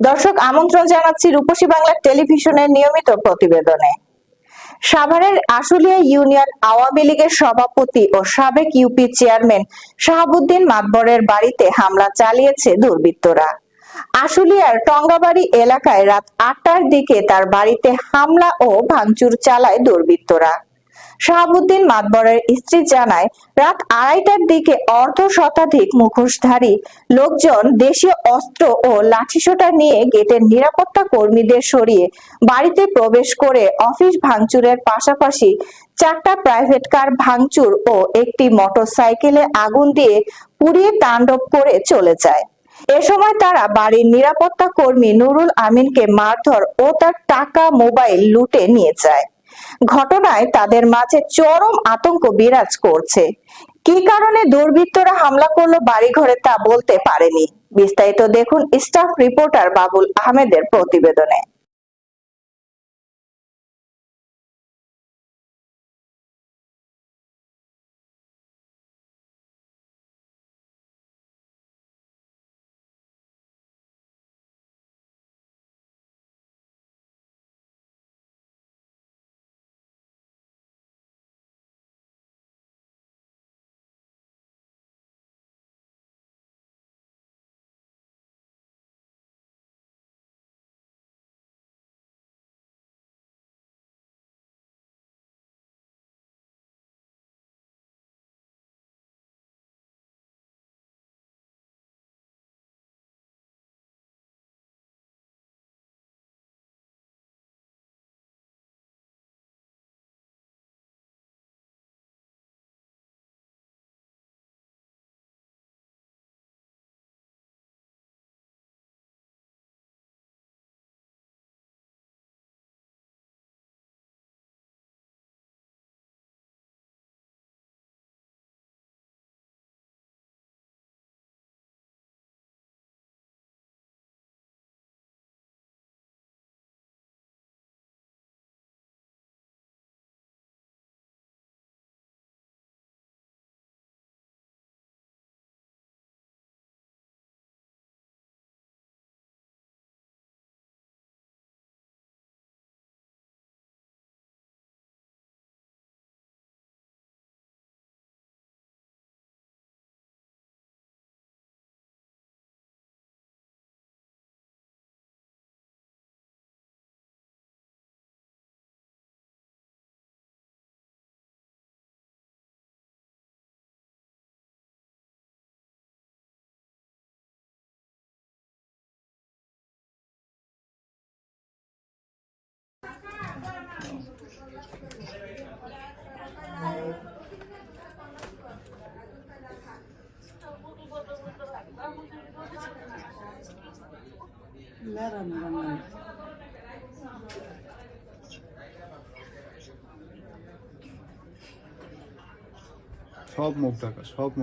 দর্শক, আমন্ত্রণ জানাচ্ছি রূপসী বাংলা টেলিভিশনের নিয়মিত প্রতিবেদনে। সাভারের আশুলিয়া ইউনিয়ন আওয়ামী লীগের সভাপতি ও সাবেক ইউপি চেয়ারম্যান শাহাবুদ্দিন মাতবরের বাড়িতে হামলা চালিয়েছে দুর্বৃত্তরা। আশুলিয়ার টঙ্গাবাড়ি এলাকায় রাত আটটার দিকে তার বাড়িতে হামলা ও ভাঙচুর চালায় দুর্বৃত্তরা। শাহাবুদ্দিন মাতবরের স্ত্রী জানায়, রাত আড়াইটার দিকে অর্ধ শতাধিক মুখোশধারী লোকজন দেশীয় অস্ত্র ও লাঠিসোঁটা নিয়ে গেটের নিরাপত্তা কর্মীদের সরিয়ে বাড়িতে প্রবেশ করে অফিস ভাঙচুরের পাশাপাশি চারটা প্রাইভেট কার ভাঙচুর ও একটি মোটরসাইকেলে আগুন দিয়ে পুড়িয়ে তাণ্ডব করে চলে যায়। এ সময় তারা বাড়ির নিরাপত্তা কর্মী নুরুল আমিনকে মারধর ও তার টাকা মোবাইল লুটে নিয়ে যায়। ঘটনায় তাদের মাঝে চরম আতঙ্ক বিরাজ করছে। কি কারণে দুর্বৃত্তরা হামলা করল বাড়িঘরে তা বলতে পারেনি। বিস্তারিত দেখুন স্টাফ রিপোর্টার বাবুল আহমেদের প্রতিবেদনে। Meron naman. সব মুখ ঢাকা সব মুখ